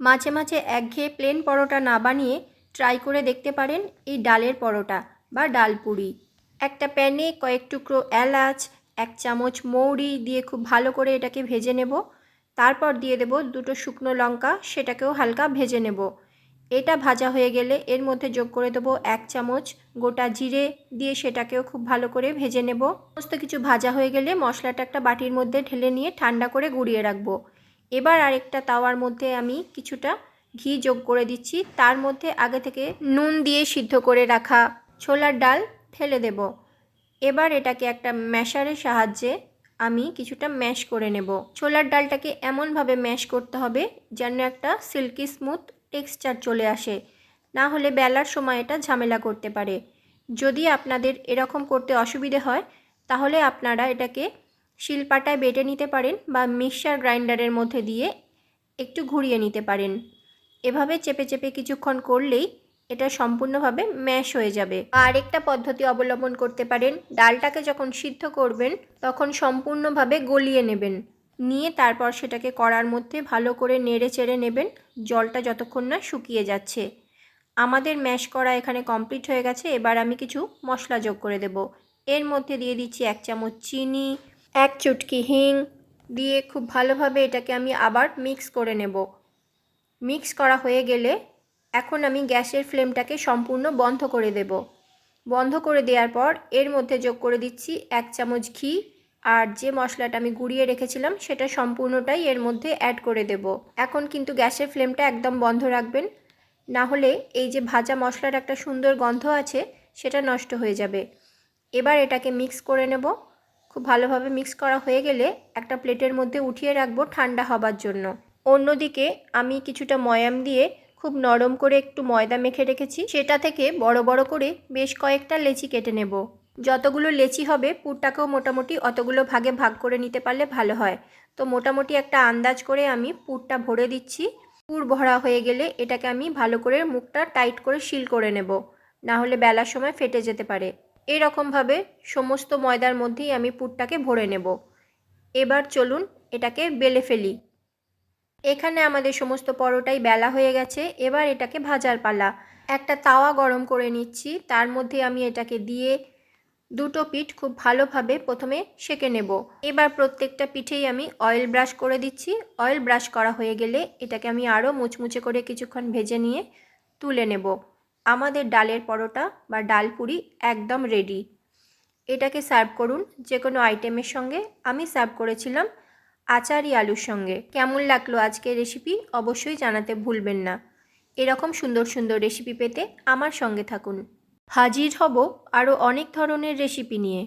মাঝে মাঝে একঘেয়ে প্লেন পরোটা না বানিয়ে ট্রাই করে দেখতে পারেন এই ডালের পরোটা বা ডাল পুরি। একটা প্যানে কয়েক টুকরো এলাচ, এক চামচ মৌরি দিয়ে খুব ভালো করে এটাকে ভেজে নেব। তারপর দিয়ে দেব দুটো শুকনো লঙ্কা, সেটাকেও হালকা ভেজে নেব। এটা ভাজা হয়ে গেলে এর মধ্যে যোগ করে দেবো এক চামচ গোটা জিরে দিয়ে সেটাকেও খুব ভালো করে ভেজে নেব। সমস্ত কিছু ভাজা হয়ে গেলে মশলাটা একটা বাটির মধ্যে ঢেলে নিয়ে ঠান্ডা করে গুঁড়িয়ে রাখব। এবার আরেকটা তাওয়ার মধ্যে আমি কিছুটা ঘি যোগ করে দিচ্ছি। তার মধ্যে আগে থেকে নুন দিয়ে সিদ্ধ করে রাখা ছোলার ডাল ফেলে দেব। এবার এটাকে একটা ম্যাশারের সাহায্যে আমি কিছুটা ম্যাশ করে নেব। ছোলার ডালটাকে এমনভাবে ম্যাশ করতে হবে যেন একটা সিল্কি স্মুথ টেক্সচার চলে আসে। না হলে বেলার সময় এটা ঝামেলা করতে পারে। যদি আপনাদের এরকম করতে অসুবিধে হয়, তাহলে আপনারা এটাকে শিলপাটায় বেটে নিতে পারেন বা মিক্সার গ্রাইন্ডারের মধ্যে দিয়ে একটু ঘুরিয়ে নিতে পারেন। এভাবে চেপে চেপে কিছুক্ষণ করলেই এটা সম্পূর্ণভাবে ম্যাশ হয়ে যাবে। আরেকটা পদ্ধতি অবলম্বন করতে পারেন। ডালটাকে যখন সিদ্ধ করবেন, তখন সম্পূর্ণভাবে গলিয়ে নেবেন। নিয়ে তারপর সেটাকে কড়ার মধ্যে ভালো করে নেড়ে চেড়ে নেবেন। জলটা যতক্ষণ না শুকিয়ে যাচ্ছে। আমাদের ম্যাশ করা এখানে কমপ্লিট হয়ে গেছে। এবার আমি কিছু মশলা যোগ করে দেব। এর মধ্যে দিয়ে দিচ্ছি এক চামচ চিনি এক চুটকি হিং দিয়ে খুব ভালোভাবে এটাকে আমি আবার মিক্স করে নেব। মিক্স করা হয়ে গেলে এখন আমি গ্যাসের ফ্লেমটাকে সম্পূর্ণ বন্ধ করে দেব। বন্ধ করে দেওয়ার পর এর মধ্যে যোগ করে দিচ্ছি এক চামচ ঘি আর যে মশলাটা আমি গুঁড়িয়ে রেখেছিলাম সেটা সম্পূর্ণটাই এর মধ্যে অ্যাড করে দেব। এখন কিন্তু গ্যাসের ফ্লেমটা একদম বন্ধ রাখবেন। না হলে এই যে ভাজা মশলার একটা সুন্দর গন্ধ আছে সেটা নষ্ট হয়ে যাবে। এবার এটাকে মিক্স করে নেব। খুব ভালোভাবে মিক্স করা হয়ে গেলে একটা প্লেটের মধ্যে উঠিয়ে রাখব ঠান্ডা হবার জন্য। অন্যদিকে আমি কিছুটা ময়াম দিয়ে খুব নরম করে একটু ময়দা মেখে রেখেছি। সেটা থেকে বড় বড় করে বেশ কয়েকটা লেচি কেটে নেব। যতগুলো লেচি হবে, পুরটাকেও মোটামুটি অতগুলো ভাগে ভাগ করে নিতে পারলে ভালো হয়। তো মোটামুটি একটা আন্দাজ করে আমি পুরটা ভরে দিচ্ছি। পুর ভরা হয়ে গেলে এটাকে আমি ভালো করে মুখটা টাইট করে সিল করে নেব। না হলে বেলার সময় ফেটে যেতে পারে। এরকমভাবে সমস্ত ময়দার মধ্যেই আমি পুরটাকে ভরে নেব। এবার চলুন এটাকে বেলে ফেলি। এখানে আমাদের সমস্ত পরোটাই বেলা হয়ে গেছে, এবার এটাকে ভাজার পালা। একটা তাওয়া গরম করে নিচ্ছি, তার মধ্যে আমি এটাকে দিয়ে দুটো পিঠ খুব ভালোভাবে প্রথমে সেকে নেব। এবার প্রত্যেকটা পিঠেই আমি অয়েল ব্রাশ করে দিচ্ছি। অয়েল ব্রাশ করা হয়ে গেলে এটাকে আমি আরও মুচমুচে করে কিছুক্ষণ ভেজে নিয়ে তুলে নেব। আমাদের ডালের পরোটা বা ডাল পুরি একদম রেডি এটাকে সার্ভ করুন যে কোনো আইটেমের সঙ্গে। আমি সার্ভ করেছিলাম আচারি আলুর সঙ্গে। কেমন লাগল আজকের রেসিপি অবশ্যই জানাতে ভুলবেন না। এরকম সুন্দর সুন্দর রেসিপি পেতে আমার সঙ্গে থাকুন। হাজির হব আরও অনেক ধরনের রেসিপি নিয়ে।